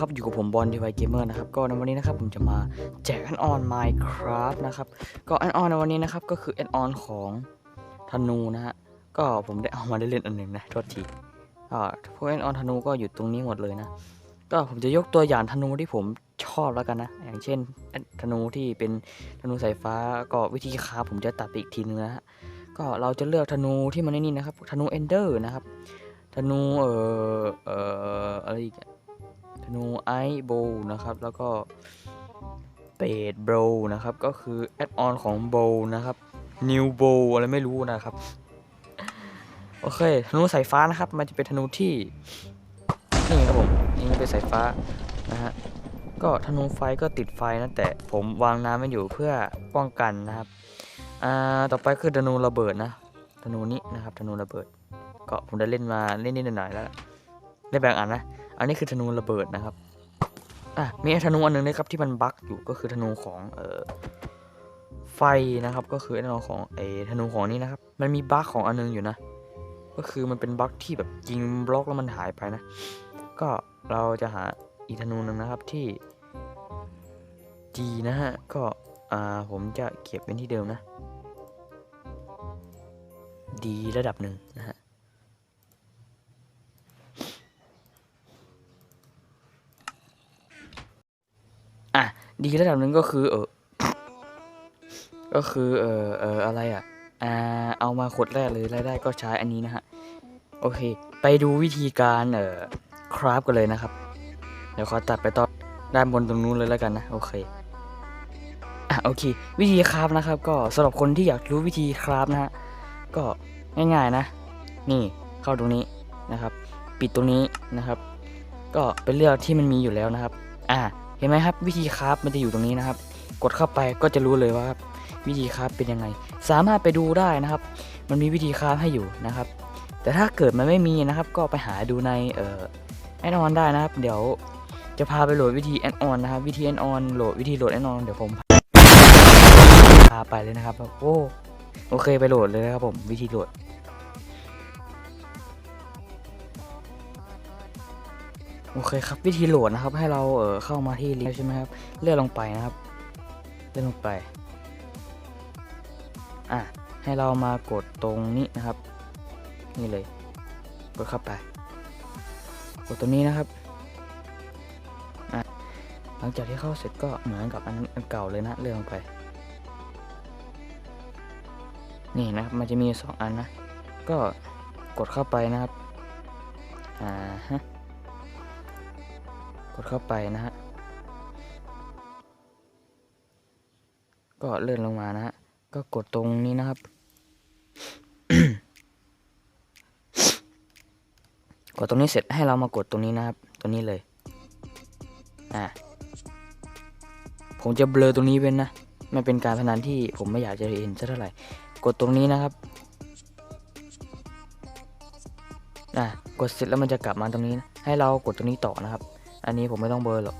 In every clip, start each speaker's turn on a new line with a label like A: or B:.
A: ครับอยู่กับผมบอลดีไวเกมเมอร์นะครับก็ในวันนี้นะครับผมจะมาแจกแอนออน Minecraft นะครับก็แอนออนในวันนี้นะครับก็คือแอนออนของธนูนะฮะก็ผมได้เอามาได้เล่นอันหนึ่งนะโทษทีก็พวกแอนออนธนูก็อยู่ตรงนี้หมดเลยนะก็ผมจะยกตัวอย่างธนูที่ผมชอบแล้วกันนะ อย่างเช่นธนูที่เป็นธนูสายฟ้าก็วิธีคาผมจะตัดไปอีกทีนึงนะฮะก็เราจะเลือกธนูที่มันนี่นะครับธนูเอนเดอร์นะครับธนูเอ่อเอ่ออะไรอีก ธนูไอโบนะครับ แล้วก็เปดโบนะครับ ก็คือแอดออนของโบนะครับนิวโบอะไรไม่รู้นะครับ โอเค ธนูสายฟ้านะครับ มันจะเป็นธนูที่ นี่ครับผม นี่เป็นสายฟ้านะฮะ ก็ธนูไฟก็ติดไฟนะ แต่ผมวางน้ำมันอยู่เพื่อป้องกันนะครับ อ่า ต่อไปคือธนูระเบิดนะ ธนูนี้นะครับ ธนูระเบิด ก็ผมได้เล่นมาเล่นนิดหน่อยแล้ว ได้แบ่งอันนะ อันนี้คือธนูระเบิดนะครับ อะ มีธนูอันหนึงนะครับที่มันบั๊กอยู่ก็คือธนูของเอ่อไฟนะครับ ก็คือไอ้ธนูของไอ้ธนูของนี้นะครับ มันมีบั๊กของอันหนึงอยู่นะ ก็คือมันเป็นบั๊กที่แบบยิงบล็อกแล้วมันหายไปนะ ก็เราจะหาอีธนูหนึ่งนะครับที่ดีนะฮะ ก็อ่าผมจะเก็บเป็นที่เดิมนะ ดีระดับหนึ่งนะฮะ อะ ดีระดับหนึ่งก็คือ เออก็คือเออเอออะไรอะอ่าเอามาขดแรกเลยรายได้ก็ใช้อันนี้นะฮะโอเค ไปดูวิธีการเอ่อคราฟกันเลยนะครับ เดี๋ยวขอตัดไปตอนด้านบนตรงนู้นเลยแล้วกันนะโอเคอะโอเค วิธีคราฟนะครับ ก็สำหรับคนที่อยากรู้วิธีคราฟนะฮะก็ง่ายๆนะ นี่เข้าตรงนี้นะครับ ปิดตรงนี้นะครับ ก็เป็นเลือกที่มันมีอยู่แล้วนะครับ อ่า เห็นไหมครับ วิธีคราฟมันจะอยู่ตรงนี้นะครับ กดเข้าไปก็จะรู้เลยว่าครับวิธีคราฟเป็นยังไง สามารถไปดูได้นะครับ มันมีวิธีคราฟให้อยู่นะครับ แต่ถ้าเกิดมันไม่มีนะครับ ก็ไปหาดูในเอ่อแอนออนได้นะครับ เดี๋ยวจะพาไปโหลดวิธีแอนออนนะครับ วิธีแอนออนโหลดวิธีโหลดแอนออนเดี๋ยวผมพาไปเลยนะครับโอ้โอเคไปโหลดเลยนะครับผมวิธีโหลด โอเคครับวิธีโหลดนะครับ ให้เราเออเข้ามาที่ลิงก์ใช่ไหมครับเลื่อนลงไปนะครับ เลื่อนลงไปอะให้เรามากดตรงนี้นะครับ นี่เลย กดเข้าไป กดตรงนี้นะครับอะหลังจากที่เข้าเสร็จก็เหมือนกับอันอันเก่าเลยนะเลื่อนลงไป นี่นะครับมันจะมีสองอันนะ ก็กดเข้าไปนะครับอ่าฮะ ดเข้าไปนะฮะ ก็เลื่อนลงมานะฮะ ก็กดตรงนี้นะครับ กดตรงนี้เสร็จให้เรามากดตรงนี้นะครับ ตรงนี้เลย อ่าผมจะเบลอตรงนี้เป็นนะ มันเป็นการพนันที่ผมไม่อยากจะเห็นเท่าไหร่ กดตรงนี้นะครับอะกดเสร็จแล้วมันจะกลับมาตรงนี้นะให้เรากดตรงนี้ต่อนะครับ อันนี้ผมไม่ต้องเบอร์หรอก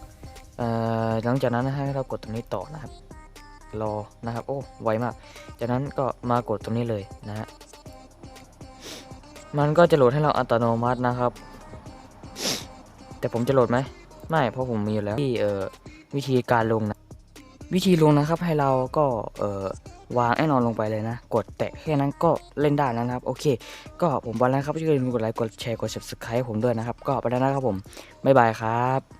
A: เอ่อหลังจากนั้นให้เรากดตรงนี้ต่อนะครับ รอนะครับ โอ้ไวมาก จากนั้นก็มากดตรงนี้เลยนะฮะมันก็จะโหลดให้เราอัตโนมัตินะครับ แต่ผมจะโหลดไหมไม่เพราะผมมีอยู่แล้วที่เอ่อวิธีการลงนะวิธีลงนะครับให้เราก็เอ่อ วางแน่นอนลงไปเลยนะ กดแตะแค่นั้นก็เล่นได้แล้วนะครับ โอเค ก็ผมบอลแล้วครับอย่าลืมกดไลค์กดแชร์กด subscribe ผมด้วยนะครับ ก็ไปแล้วนะครับผมบ๊ายบายครับ